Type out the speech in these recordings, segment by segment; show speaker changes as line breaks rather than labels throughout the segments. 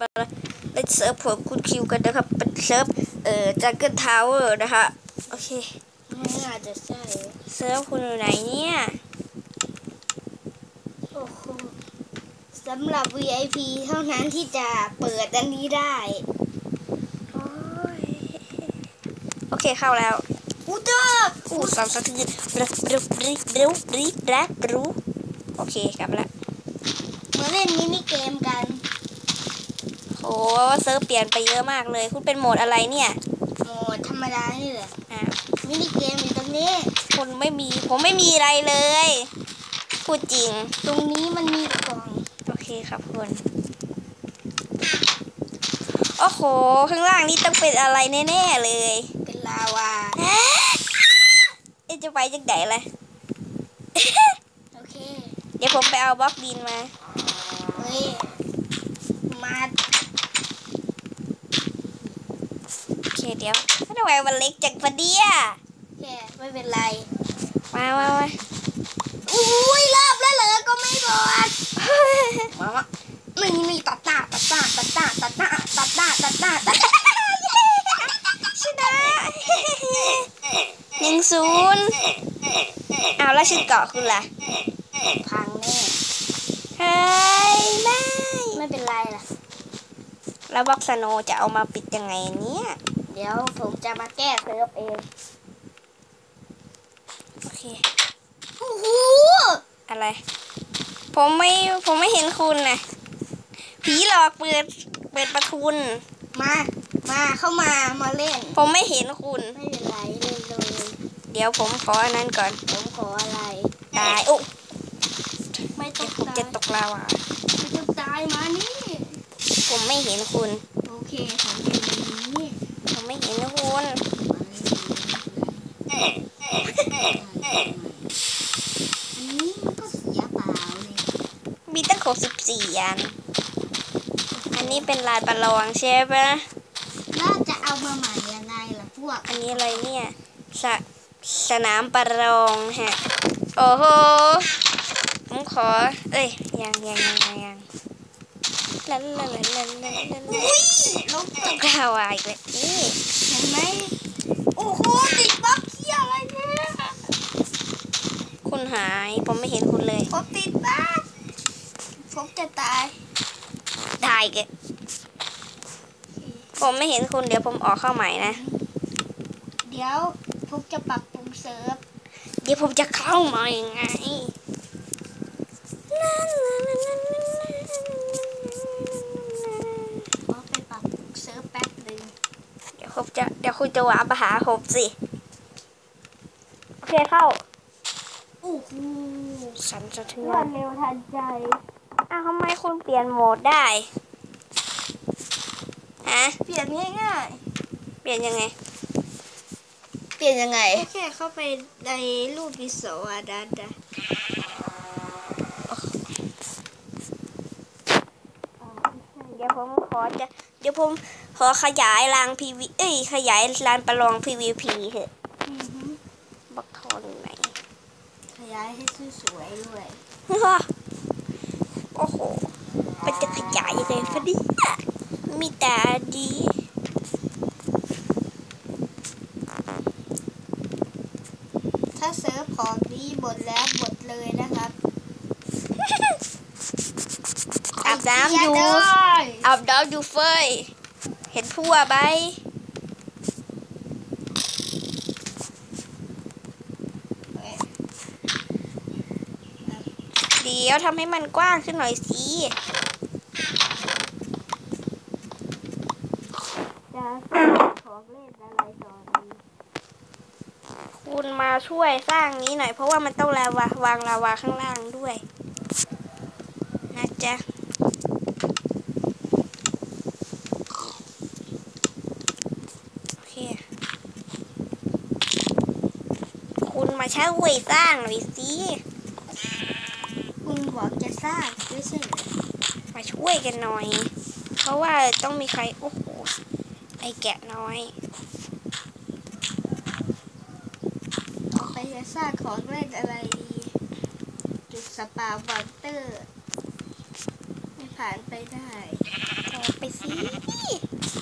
มาเล่นเซิร์ฟผมคุณคิวกันนะครับ เป็นเซิร์ฟเอ่อจังเกิลทาวเวอร์นะคะ โอเค
ไม่น่าจะใช่
เซิร์ฟคุณอยู่ไหนเนี่ย
โอ้โหสำหรับ VIP เท่านั้นที่จะเปิดอันนี้ได้
โอ้ยโอเคเข้าแล้ว
อูเตอร์
อู้สามสติบรึบรึบรึบรึบรึบรึบรึบโอเคกลับมาละ
มาเล่นมินิเกมกัน
โอ้เซิร์ฟเปลี่ยนไปเยอะมากเลย คุณเป็นโหมดอะไรเนี่ย
โหมดธรรมดานี่แหละ
อ่า
มินิเกมอยู่ตรงนี้
คุณไม่มี ผมไม่มีอะไรเลย พูดจริง
ตรงนี้มันมีกล่อง
โอเคครับคุณโอ้โห ข้างล่างนี้ต้องเป็นอะไรแน่ๆเลย
เป็นลาวา
เอ๊ะจะไปจังไหนล่ะ
โอเค
เดี๋ยวผมไปเอาบล็อกดินมา
เฮ้ย มา
โอเคเดี๋ยวทำไมมันเล็กจังปะเดีย
แค่ไม่เป็นไร
มามามา
อุ้ยรอบแล้วเหรอก็ไม่บอกมามานี่นี่ตัดตาตัดตาตัดตาตัดตาตัดตาตัดตาตัดตา
ชนะหนึ่งศูนย์เอาแล้วชื่อเกาะคุณล่ะ
พังแน่
เฮ้ยไม่
ไม่เป็นไรล่ะ
แล้วบล็อกสโนว์จะเอามาปิดยังไงเนี่ย
เดี๋ยวผมจะมาแก้เซิร์ฟเอง
โอเค
โอ้โห
อะไร ผมไม่ ผมไม่เห็นคุณนะผีหลอกเปิด เปิดประทุน
มา มาเข้ามา มาเล่น
ผมไม่เห็นคุณ
ไม่เป็นไรเล่นเลย
เดี๋ยวผมขออันนั้นก่อน
ผมขออะไร
ตาย โอ้
ไม่ต้
เดี๋
อยง
วผม
ตา
จะ
ย
ตกลาวา
ไม่ต้องตายมานี่
ผมไม่เห็นคุณ
โอเคผมเป็นอย่างนี้
ผมไม่เห็นคุณ
อันนี้มันก็เสียเปล่าเลย
มีตั้งหก สิบสี่อัน อันนี้เป็นลานประลองใช่ปะ
แล้วจะเอามาใหม่ยังไงล่ะพวก
อันนี้อะไรเนี่ยสะสนามประลองฮะ โอ้โห ผมขอ เอ้ย ยังยังยังยังยังลันลันลันลันลันลัน
อุ้ยลง
ตกลาวาอีกเลยนี่
เห็นไหมโอ้โหติดบล็อกเที่ยอะไรเนี่ย
คุณหาย ผมไม่เห็นคุณเลย
ผมติดบ้าน ผมจะตาย
ได้แกแล้วผมไม่เห็นคุณเดี๋ยวผมออกเข้าใหม่นะ
เดี๋ยวผมจะปรับปรุงเซิร์ฟ
เดี๋ยวผมจะเข้ามายังไง
ขอไปปรับปรุงเซิร์ฟแป๊บหนึ่ง
เดี๋ยวผมจะเดี๋ยวคุณจะหวามาหาผมสิ โอเคเข้า
โอ้โห
สันสะเทื
ร
อ
วนดเร็วทันใจ
อ้าวทำไมคุณเปลี่ยนโหมดได้ ฮะ
เปลี่ยนง่าย
เปลี่ยนยังไง
ๆเปลี่ยนยังไงแค่เข้าไปในรูปวิศวะดันดะ
เดี๋ยวผมขอจะ เดี๋ยวผมขอขยายรางพีวีเอ้ย ขยายลานประลอง PVP เถอะ
อือฮึ
บักทอนไหน
ขยายให้สวยๆด้วย
โอ้โห มันจะขยายยังไงฟะเนี่ยมีตาดี
ถ้าเซิร์ฟของนี้หมดแล้วหมดเลยนะครับ
อาบน้ำอยู่
เเลย
อาบน้ำอยู่เฟยเห็นพัวใบเดี๋ยวทำให้มันกว้างขึ้นหน่อยสิ
จะสร้างของเล่นอะไรต่อดี
คุณมาช่วยสร้างนี้หน่อย เพราะว่ามันต้องลาวาวางลาวาข้างล่างด้วย นะจ๊ะโอเคคุณมาช่วยสร้างหน่อยสิ
บอกจะสร้างไม่ใช่
มาช่วยกันหน่อย เพราะว่าต้องมีใคร โอ้โห ไอแกะน้อย
ต่อไปจะสร้างของเล่นอะไรดี จุดสปาวันเตอร์ ไม่ผ่านไปได้
ต่อไป
หลบได้เลยเนี่ยส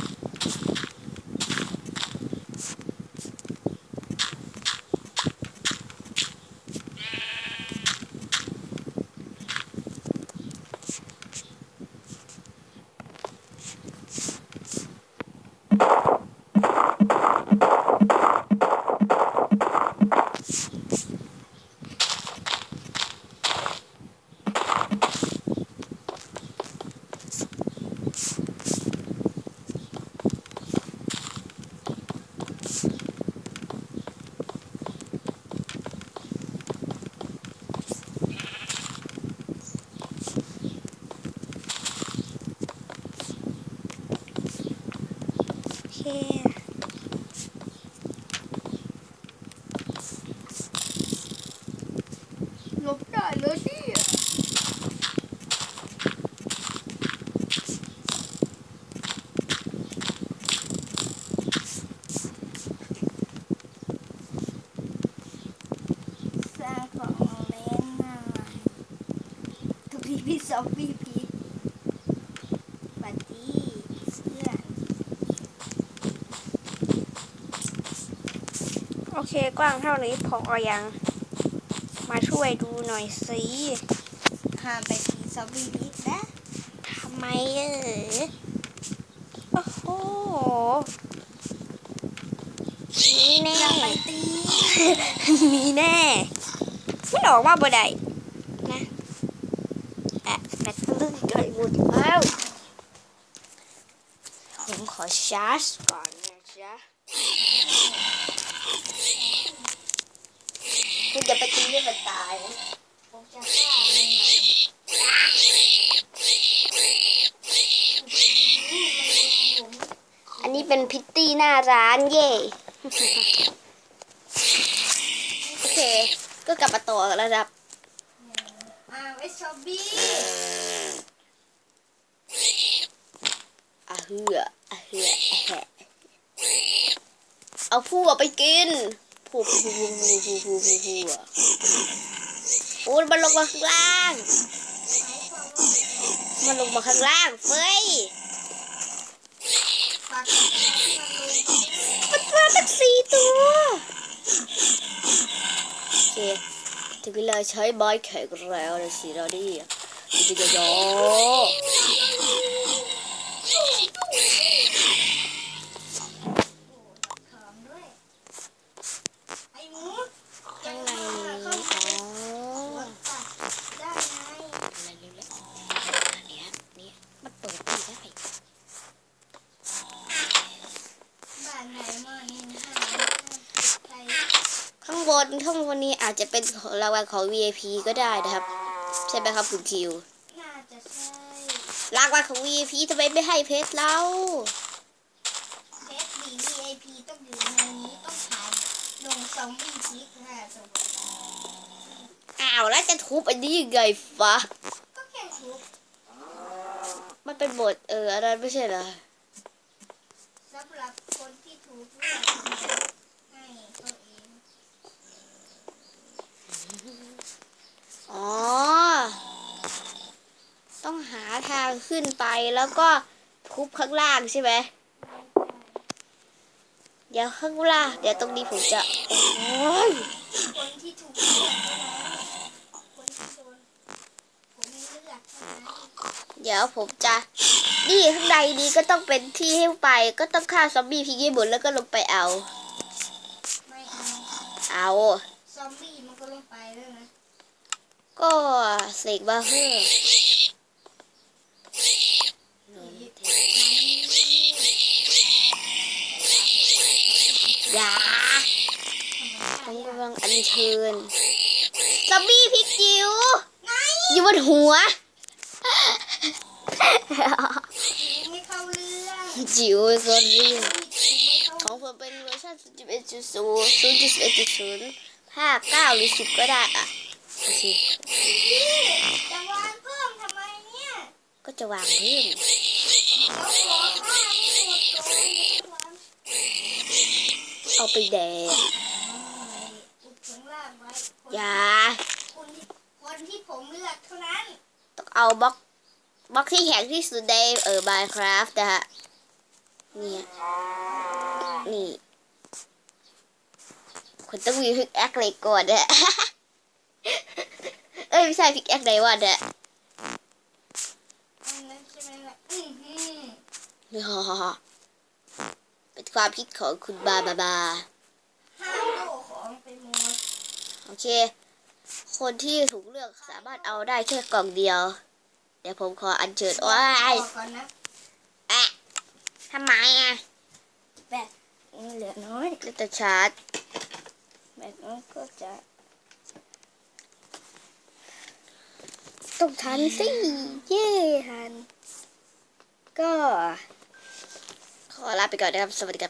kìa đại lửa đi Sao còn lên nào Tụi đi sao phim ก
ว้างเท่านี้พอยัง มาช่วยดูหน่อยสิ
ห้ามไปตีซอมบี้พีนะ
ทำไมเออโอ้โหมีแน่
อย่าไปตี
มีแน่มันออกมาบ่ได้นะแอะแบตเตอรี่ใกล้หมดแล้วผมขอชาร์จก่อนนะจ๊ะ
คุณจะไปตีให้มันตายนะผมจะฆ่ามันหน่อย
อันนี้เป็นพิตตี้หน้าร้านเย่ โอเค ก็กลับมาต่อระดับ
อ้าวไอ้ซอมบี้
อะเฮืออะเฮืออะแหะเอาผู้ไปกิน ผู้ผู้ผู้ผู้ผู้ผู้ผู้ผู้อะโอ้ยมันลงมาข้างล่าง มันลงมาข้างล่างเฟ้ย
ฝากกับใครที่มัน
มันมาตั้งสี่ตัวโอเคถึงเวลาใช้ไม้แข็งแล้วนะสิเราดิจิกโย
ของด้วย ไอ้หมู
ข้างในนี้อ๋อ
ได้ไง
อะไรเล็กๆอันเนี้ยเนี่ยมันเปิดไม่ได้
บ้านไหนมานี่ห้าใคร
ข้างบนข้างบนนี้อาจจะเป็นของรางวัลของ VIP ก็ได้นะครับ ใช่ไหมครับคุณคิว
น่าจะใช่
รางวัลของ VIP ทำไมไม่ให้เพชรเรา
เซฟดี VIP ต้องอยู่ในนี้ต้องถ่ายลงซอมบี้พีคห้าตัว
อ้าวแล้วจะทุบอันนี้ยังไงฟะ
ก็แค่ทุบ
มันเป็นบทเอออะไรไม่ใช่เหรอ
สำหรับคนที่ถูกเลือกให้ตัวเอง
อ๋อ ต้องหาทางขึ้นไปแล้วก็ทุบข้างล่างใช่ไหม เดี๋ยวข้างล่าง เดี๋ยวตรงนี้ผมจะ โอ้ย
คนที่ถูกเลือกเท่านั้นคนที่โดนผมไม่เลือกเท่านั้น
เดี๋ยวผมจะ นี่ข้างในนี้ก็ต้องเป็นที่ให้ไป ก็ต้องฆ่าซอมบี้พิงให้หมดแล้วก็ลงไปเอา
ไม่เอา
เอา
ซอมบี้มันก็ลงไปแล้วนะ
ก็เสกมาเฮ้ออย่าผมกำลังอัญเชิญซอมบี้พริกจิ๋วอยู่บนหัว
ไม่เข้าเรื่อง
จิ๋วโซนเรียง
ไม่
ข
เข้า
องผมเป็นเวอร์ชัน0.1.0 0.1.0ภาค9หรือ 10 ก็ได้อะโอเค
จะวางเพิ่มทำไมเนี่ย
ก็จะวางเพิ่ม
เราขอข้าไม่หมดก่อเอา
ไปแดก
อ
ย่า
คนที่ผมเลือกเท่านั้น
ต้องเอาบล็อกบล็อกที่แข็งที่สุดในเออ Minecraft นะฮะเนี่ยนี่คุณต้องมีพิกแอคเล็กก่อนนะ อ้ยไม่ใช่พิกแอคไดวันนะ
อันนั้นใช่ไหมล่ะอือหือ
เป็นความคิดของคุณบาบาบา
ห้ามโลกของไปหมด
โอเค คนที่ถูกเลือกสามารถเอาได้แค่กล่องเดียว เดี๋ยวผมขออัญเชิญว้าย
บอกก่อนนะ
อะทำไมอะ
แบตมันเหลือน้อย
ก็จะชาร์จ
แบตน้อยก็จะ
ต้องทันสิ เย่ทัน ก็ขขอลาไปก่อนนะครับ สวัสดีครับ